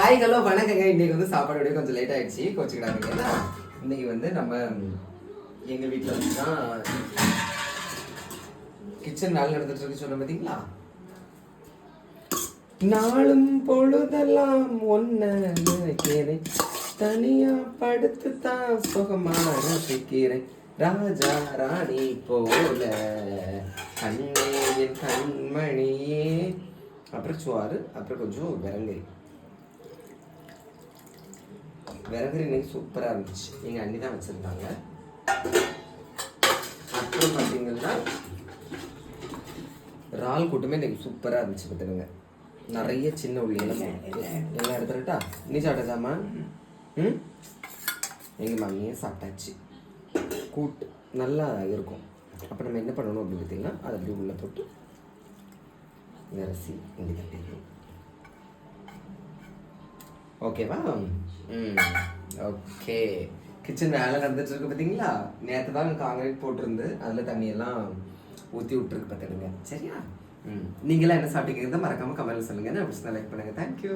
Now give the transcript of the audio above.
Hi hello வணக்கங்க. இன்னைக்கு வந்து சாப்பாடு விட கொஞ்சம் லேட் ஆகிடுச்சு கோச்சுக்கிடாங்க ஏன்னா இன்னைக்கு வந்து நம்ம எங்கள் வீட்டில் வந்து தான் கிச்சன் வேலை நடந்துட்டு இருக்கு. சொன்ன பார்த்தீங்களா நாளும் பொழுதெல்லாம் ஒன்ன நினைக்கிறேன் தனியா படுத்து தான் சுகமா ரசிக்கிறேன் ராஜா ராணி போல. கண்ணே என் கண்மணியே. அப்புறம் சுவாறு அப்புறம் கொஞ்சம் விரங்கை விறகு இன்னைக்கு சூப்பராக இருந்துச்சு. எங்கள் அண்ணி தான் வச்சுருந்தாங்க. அப்புறம் பார்த்தீங்கன்னா இறால் கூட்டமே இன்னைக்கு சூப்பராக இருந்துச்சு பார்த்துக்கோங்க நிறைய சின்ன உள்ளி எல்லாம். எல்லாம் எடுத்துட்டா நீ சாப்பிட்டாச்சாமா ம்? எங்கள் மம்மியே சாப்பிட்டாச்சு. கூட்டு நல்லா இருக்கும். அப்போ நம்ம என்ன பண்ணணும் அப்படின்னு பார்த்தீங்கன்னா அதை அப்படியே உள்ளே போட்டு நிரசி இங்கே தட்டிடணும். ஓகேவா ம் ஓகே கிச்சன் வேலை நடந்துட்டு இருக்கு பார்த்தீங்களா நேற்று தான் காங்கிரீட் போட்டிருந்து அதில் தண்ணியெல்லாம் ஊற்றி விட்டுருக்கு பார்த்துடுங்க சரியா? ம் நீங்களாம் என்ன சாப்பிட்டீங்கிறத மறக்காமல் கமெண்ட்டில் சொல்லுங்கள் நான் அப்படி லைக் பண்ணுங்கள் தேங்க்யூ